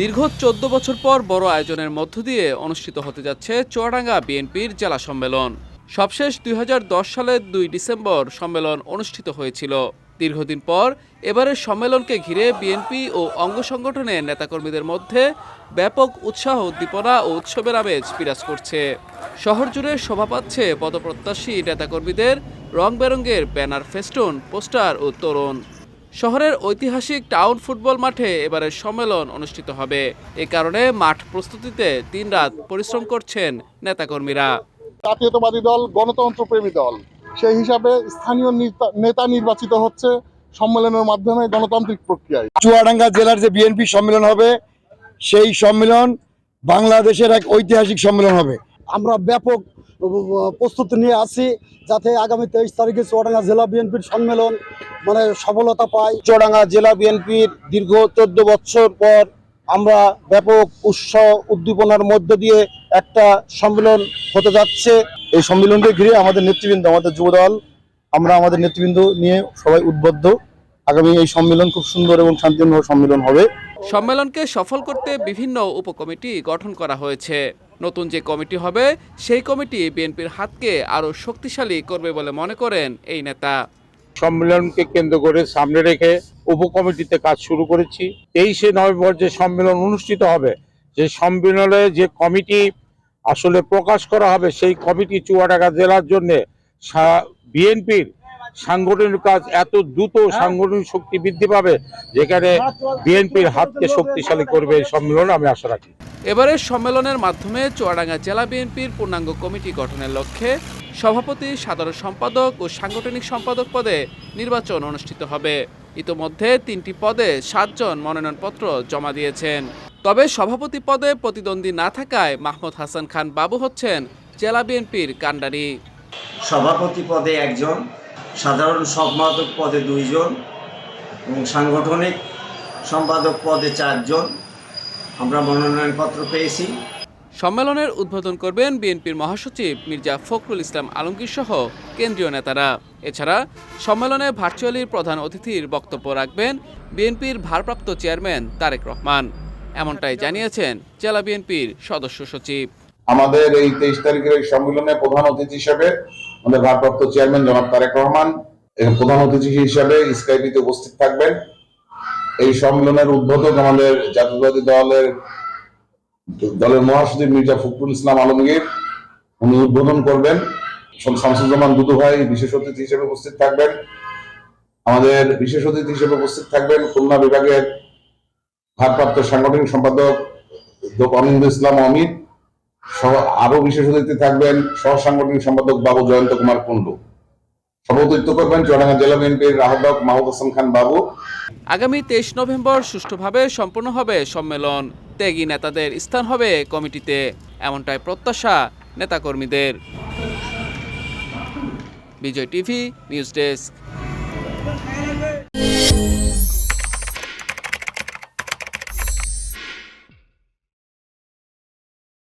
দীর্ঘ চোদ্দ বছর পর বড় আয়োজনের মধ্য দিয়ে অনুষ্ঠিত হতে যাচ্ছে চুয়াডাঙ্গা বিএনপির জেলা সম্মেলন। সবশেষ দুই হাজার দশ সালের দুই ডিসেম্বর সম্মেলন অনুষ্ঠিত হয়েছিল। দীর্ঘদিন পর এবারের সম্মেলনকে ঘিরে বিএনপি ও অঙ্গ সংগঠনের নেতাকর্মীদের মধ্যে ব্যাপক উৎসাহ, উদ্দীপনা ও উৎসবের আমেজ বিরাজ করছে। শহর জুড়ে শোভা পাচ্ছে পদপ্রত্যাশী নেতাকর্মীদের রং বেরঙের ব্যানার, ফেস্টুন, পোস্টার ও তোরণ। শহরের ঐতিহাসিক টাউন ফুটবল মাঠে এবারের সম্মেলন অনুষ্ঠিত হবে। এ কারণে মাঠ প্রস্তুতিতে দিনরাত পরিশ্রম করছেন নেতাকর্মীরা। জাতীয়তাবাদী দল গণতন্ত্র প্রেমী দল সেই হিসাবে স্থানীয় নেতা- নেতা নির্বাচিত হচ্ছে সম্মেলনের মাধ্যমে গণতান্ত্রিক প্রক্রিয়ায়। চুয়াডাঙ্গা জেলার যে বিএনপি সম্মেলন হবে সেই সম্মেলন বাংলাদেশের এক ঐতিহাসিক সম্মেলন হবে। আমরা ব্যাপক প্রস্তুতি নিয়ে আছি যাতে আগামী তেইশ তারিখে চুয়াডাঙ্গা জেলা বিএনপির সম্মেলন মানে সফলতা পায় চুয়াডাঙ্গা জেলা বিএনপির দীর্ঘ চোদ্দ বছর পর আমরা ব্যাপক উৎসাহ উদ্দীপনার মধ্য দিয়ে একটা সম্মেলন হতে যাচ্ছে। এই সম্মেলনকে ঘিরে আমাদের নেতৃবৃন্দ আমাদের যুবদল আমরা আমাদের নেতৃবৃন্দ নিয়ে সবাই উদ্বুদ্ধ। আগামী এই সম্মেলন খুব সুন্দর এবং শান্তিপূর্ণ সম্মেলন হবে। সম্মেলনকে সফল করতে বিভিন্ন উপকমিটি গঠন করা হয়েছে। নতুন যে কমিটি হবে, সেই কমিটি বিএনপির হাতকে আরও শক্তিশালী করবে বলে মনে করেন এই নেতা। সম্মেলনকে কেন্দ্র করে সামনে রেখে উপকমিটিতে কাজ শুরু করেছি। তেইশে নভেম্বর যে সম্মেলন অনুষ্ঠিত হবে, যে সম্মেলনে যে কমিটি আসলে প্রকাশ করা হবে, সেই কমিটি চুয়াডাঙ্গা জেলার জন্য বিএনপির সাংগঠনিক কাজ এত দ্রুত সাংগঠনিক শক্তি বৃদ্ধি পাবে যেখানে বিএনপির হাতকে শক্তিশালী করবে এই সম্মেলন আমি আশা রাখি। এবারের সম্মেলনের মাধ্যমে চুয়াডাঙ্গা জেলা বিএনপির পূর্ণাঙ্গ কমিটি গঠনের লক্ষ্যে সভাপতি সাধারণ সম্পাদক ও সাংগঠনিক সম্পাদক পদে নির্বাচন অনুষ্ঠিত হবে। ইতোমধ্যে তিনটি পদে সাতজন মনোনয়নপত্র জমা দিয়েছেন। তবে সভাপতি পদে প্রতিদ্বন্দ্বী না থাকায় মাহমুদ হাসান খান বাবু হচ্ছেন জেলা বিএনপির কাণ্ডারি। সভাপতি পদে একজন সাধারণ সম্পাদক পদে দুইজন এবং সাংগঠনিক সম্পাদক পদে চারজন। আমরা মনোনয়নপত্র পেয়েছি। সম্মেলনের উদ্বোধন করবেন বিএনপির মহাসচিব মির্জা ফখরুল ইসলাম আলমগীর সহ কেন্দ্রীয় নেতারা। এছাড়া সম্মেলনে ভার্চুয়ালি প্রধান অতিথির বক্তব্য রাখবেন বিএনপির ভারপ্রাপ্ত চেয়ারম্যান তারেক রহমান। এমনটাই জানিয়েছেন জেলা বিএনপির সদস্য সচিব। আমাদের এই তেইশ তারিখের এই সম্মেলনে প্রধান অতিথি হিসেবে আমাদের ভারপ্রাপ্ত চেয়ারম্যান জনাব তারেক রহমান প্রধান অতিথি হিসেবে স্কাইপিতে উপস্থিত থাকবেন। এই সম্মেলনের উদ্বোধক আমাদের জাতীয়বাদী দলের দলের মহাসচিব মির্জা ফখরুল ইসলাম আলমগীর, উনি উদ্বোধন করবেন। শামসুজ্জামান দুদু ভাই বিশেষ অতিথি হিসেবে উপস্থিত থাকবেন। আমাদের বিশেষ অতিথি হিসেবে উপস্থিত থাকবেন খুলনা বিভাগের ভারপ্রাপ্ত সাংগঠনিক সম্পাদক অনিন্দ ইসলাম অমিত আরও বিশেষ অতিথি থাকবেন সহ সাংগঠনিক সম্পাদক বাবু জয়ন্ত কুমার কুন্ডু সভাপতিত্ব করবেন চুয়াডাঙ্গা জেলা বিএনপির আহ্বায়ক মাহমুদ হাসান খান বাবু। আগামী তেইশ নভেম্বর সুষ্ঠুভাবে সম্পন্ন হবে সম্মেলন। ত্যাগী নেতাদের স্থান হবে কমিটিতে। এমনটাই প্রত্যাশা নেতাকর্মীদের। Bijoy TV, news desk.